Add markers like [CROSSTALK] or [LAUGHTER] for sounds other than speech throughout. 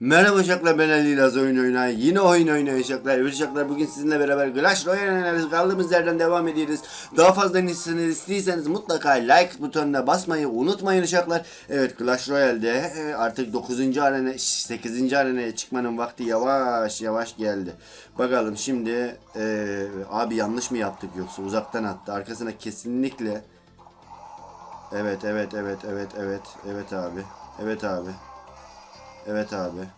Merhaba uşaklar ben Ali İlaz oyun oynayan yine oyun oynayan uşaklar. Evet uşaklar bugün sizinle beraber Clash Royale. Kaldığımız yerden devam ediyoruz. Daha fazla izleseniz istiyorsanız mutlaka like butonuna basmayı unutmayın uşaklar. Evet Clash Royale'de e, artık 9. arena 8. arenaya çıkmanın vakti yavaş yavaş geldi. Bakalım şimdi e, abi yanlış mı yaptık yoksa uzaktan attı. Arkasına kesinlikle Evet evet evet evet evet evet abi. Evet abi. Evet abi.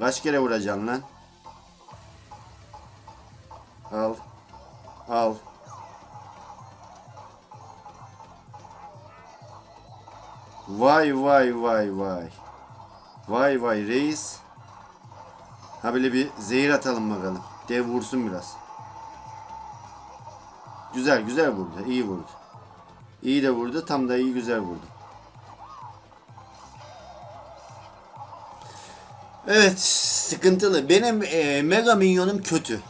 Kaç kere vuracaksın lan? Al. Al. Vay vay vay vay. Vay vay reis. Ha böyle bir zehir atalım bakalım. Dev vursun biraz. Güzel güzel vurdu. iyi vurdu. İyi de vurdu. Tam da iyi güzel vurdu. Evet sıkıntılı. Benim e, Mega Minyonum kötü.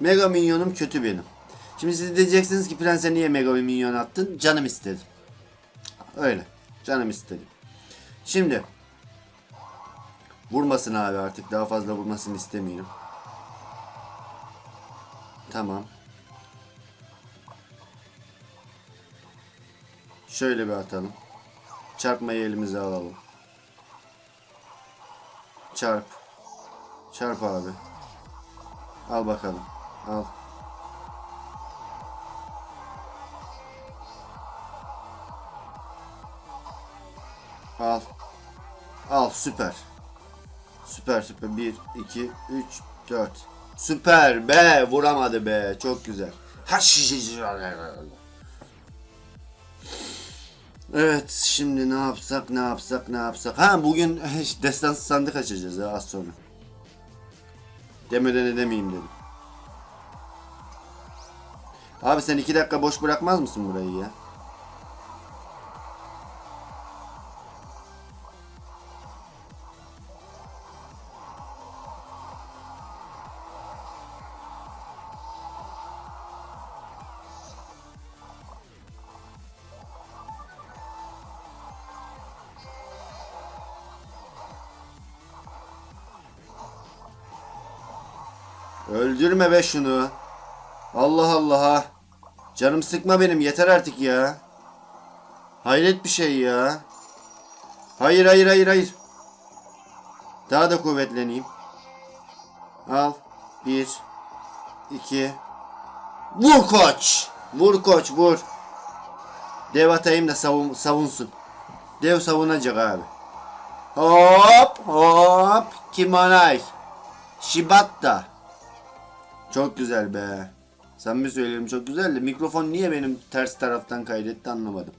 Mega Minyonum kötü benim. Şimdi siz diyeceksiniz ki Prens'e niye Mega Minyon attın? Canım istedi. Öyle. Canım istedi. Şimdi vurmasın abi artık. Daha fazla vurmasını istemiyorum. Tamam. Şöyle bir atalım. Çarpmayı elimize alalım. Çarp. Çarp abi. Al bakalım. Al. Al. Al süper. Süper süper. 1, 2, 3, 4. Süper be. Vuramadı be. Çok güzel. Evet şimdi ne yapsak ne yapsak ne yapsak. Ha bugün [LAUGHS] destansı sandık açacağız ya az sonra. Demeden edemeyeyim dedim. Abi sen iki dakika boş bırakmaz mısın burayı ya? Öldürme be şunu. Allah Allah. Canım sıkma benim yeter artık ya. Hayret bir şey ya. Hayır hayır hayır hayır. Daha da kuvvetleneyim. Al. Bir. iki. Vur koç. Vur koç vur. Dev atayım da savun, savunsun. Dev savunacak abi. Hop hop. Kimonay. Shibatta. Çok güzel be. Sen mi söyleyeyim çok güzel de mikrofon niye benim ters taraftan kaydetti anlamadım.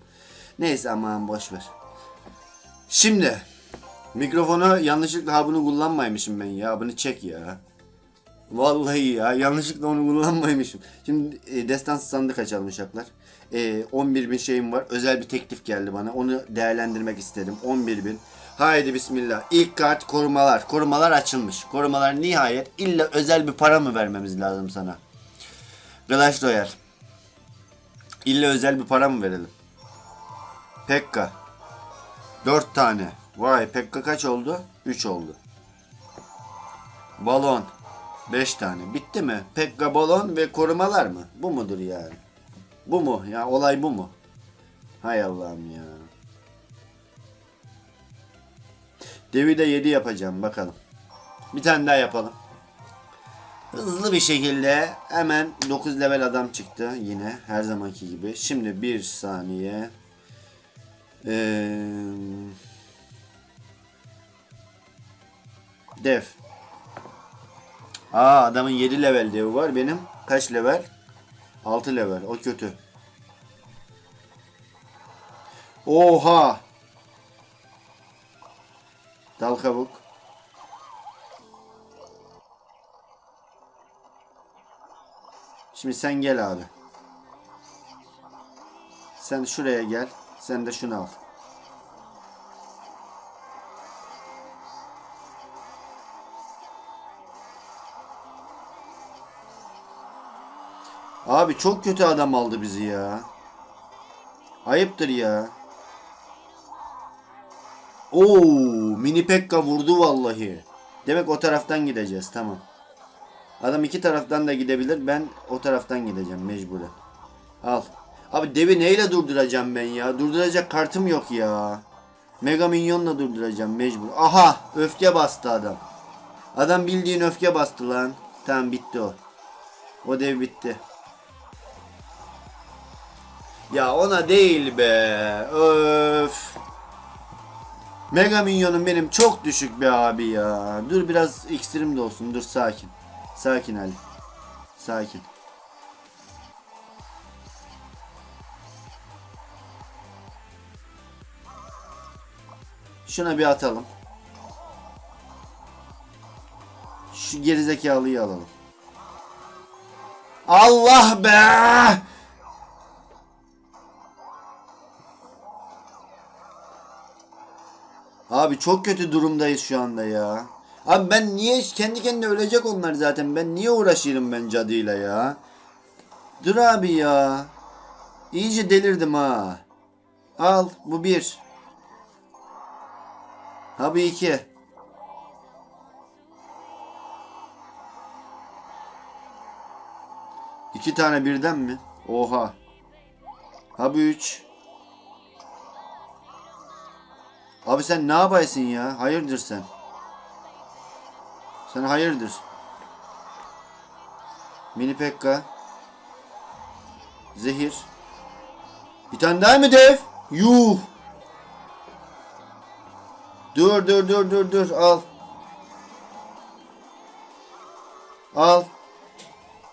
Neyse aman boş ver. Şimdi mikrofonu yanlışlıkla ha bunu kullanmaymışım ben ya. Bunu çek ya. Vallahi ya yanlışlıkla onu kullanmaymışım. Şimdi e, destansı sandık açalım uşaklar. E, 11 bin şeyim var. Özel bir teklif geldi bana. Onu değerlendirmek istedim. 11 bin. Haydi bismillah. İlk kart korumalar. Korumalar açılmış. Korumalar nihayet illa özel bir para mı vermemiz lazım sana? Clash Royale. İlla özel bir para mı verelim? Pekka. 4 tane. Vay Pekka kaç oldu? 3 oldu. Balon. 5 tane. Bitti mi? Pekka balon ve korumalar mı? Bu mudur yani? Bu mu? Ya olay bu mu? Hay Allah'ım ya. Devi de 7 yapacağım bakalım. Bir tane daha yapalım. Hızlı bir şekilde hemen 9 level adam çıktı yine her zamanki gibi. Şimdi bir saniye. Ee, dev. Aa adamın 7 level devi var. Benim kaç level? 6 level. O kötü. Oha. Dal kabuk. Şimdi sen gel abi. Sen şuraya gel. Sen de şunu al. Abi çok kötü adam aldı bizi ya. Ayıptır ya. Oo, mini Pekka vurdu vallahi. Demek o taraftan gideceğiz. Tamam. Adam iki taraftan da gidebilir. Ben o taraftan gideceğim mecburen. Al. Abi devi neyle durduracağım ben ya? Durduracak kartım yok ya. Mega Minyon'la durduracağım mecbur. Aha! Öfke bastı adam. Adam bildiğin öfke bastı lan. Tamam bitti o. O dev bitti. Ya ona değil be. Öf. Mega Minyon'um benim çok düşük be abi ya. Dur biraz iksirim de olsun. Dur sakin. Sakin Ali. Sakin. Şuna bir atalım. Şu gerizekalıyı alalım. Allah be! Abi çok kötü durumdayız şu anda ya. Abi ben niye kendi kendine ölecek onlar zaten. Ben niye uğraşırım ben cadıyla ya? Dur abi ya. İyice delirdim ha. Al bu bir. Ha bu iki. İki tane birden mi? Oha. Ha bu üç. Abi sen ne yapaysın ya? Hayırdır sen? Sen hayırdır? Mini Pekka. Zehir. Bir tane daha mı dev? Yuh. Dur dur dur dur dur al. Al.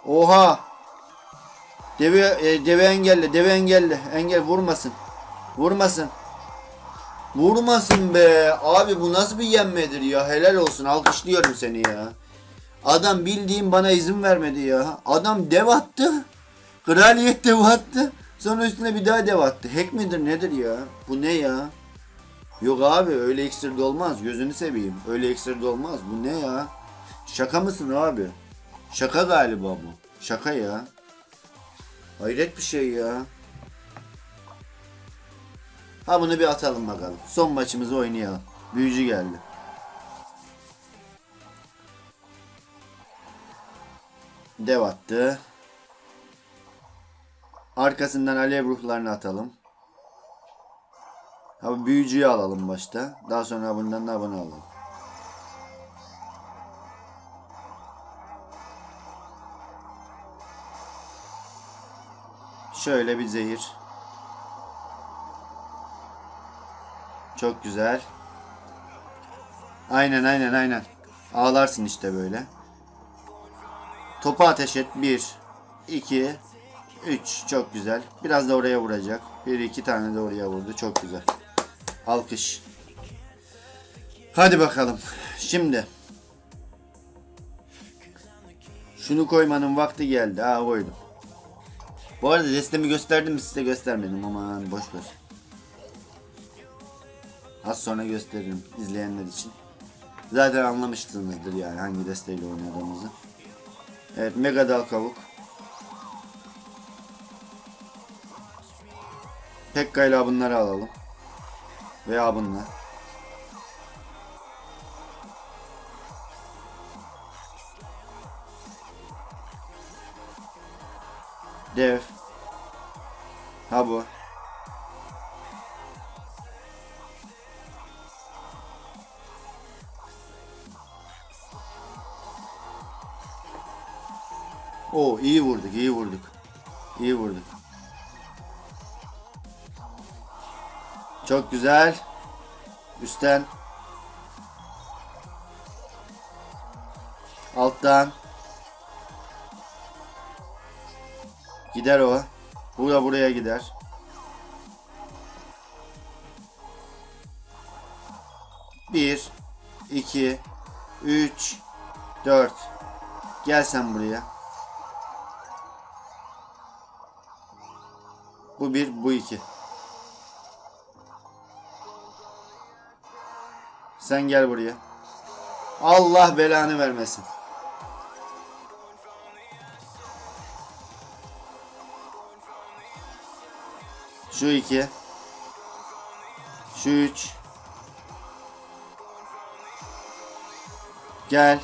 Oha. Deve, e, deve engelle deve engelle. Engel vurmasın. Vurmasın. Vurmasın be. Abi bu nasıl bir yenmedir ya. Helal olsun. Alkışlıyorum seni ya. Adam bildiğim bana izin vermedi ya. Adam dev attı. Kraliyet [LAUGHS] dev attı. Sonra üstüne bir daha dev attı. Hack midir nedir ya? Bu ne ya? Yok abi öyle iksirde olmaz. Gözünü seveyim. Öyle iksirde olmaz. Bu ne ya? Şaka mısın abi? Şaka galiba bu. Şaka ya. Hayret bir şey ya. Ha bunu bir atalım bakalım. Son maçımızı oynayalım. Büyücü geldi. Dev attı. Arkasından alev ruhlarını atalım. Ha bu büyücüyü alalım başta. Daha sonra bundan da bunu alalım. Şöyle bir zehir. Çok güzel. Aynen aynen aynen. Ağlarsın işte böyle. Topu ateş et. 1, 2, 3. Çok güzel. Biraz da oraya vuracak. 1, 2 tane de oraya vurdu. Çok güzel. Alkış. Hadi bakalım. Şimdi. Şunu koymanın vakti geldi. Ha koydum. Bu arada destemi gösterdim mi size göstermedim ama boş ver. Az sonra gösteririm izleyenler için. Zaten anlamışsınızdır yani hangi desteğiyle oynadığımızı. Evet Mega Dal Kavuk. Pekka ile bunları alalım. Veya bunlar. Dev. Ha bu. Oo iyi vurduk, iyi vurduk. İyi vurduk. Çok güzel. Üstten. Alttan. Gider o. Bu da buraya gider. Bir, iki, üç, dört. Gel sen buraya. Bu bir, bu iki. Sen gel buraya. Allah belanı vermesin. Şu iki. Şu üç. Gel.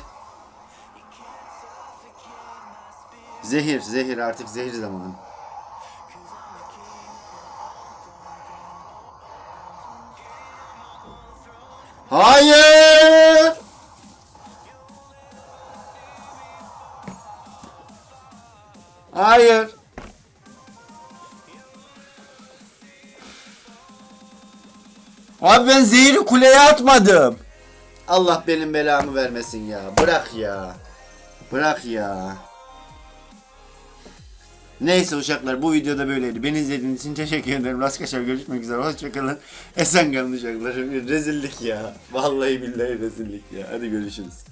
Zehir, zehir artık zehir zamanı. Hayır! Hayır. Abi ben zehri kuleye atmadım. Allah benim belamı vermesin ya. Bırak ya. Bırak ya. Neyse uşaklar bu videoda böyleydi. Beni izlediğiniz için teşekkür ederim. Rastgele görüşmek üzere. Hoşçakalın. Esen kalın uşaklar. Rezillik ya. Vallahi billahi rezillik ya. Hadi görüşürüz.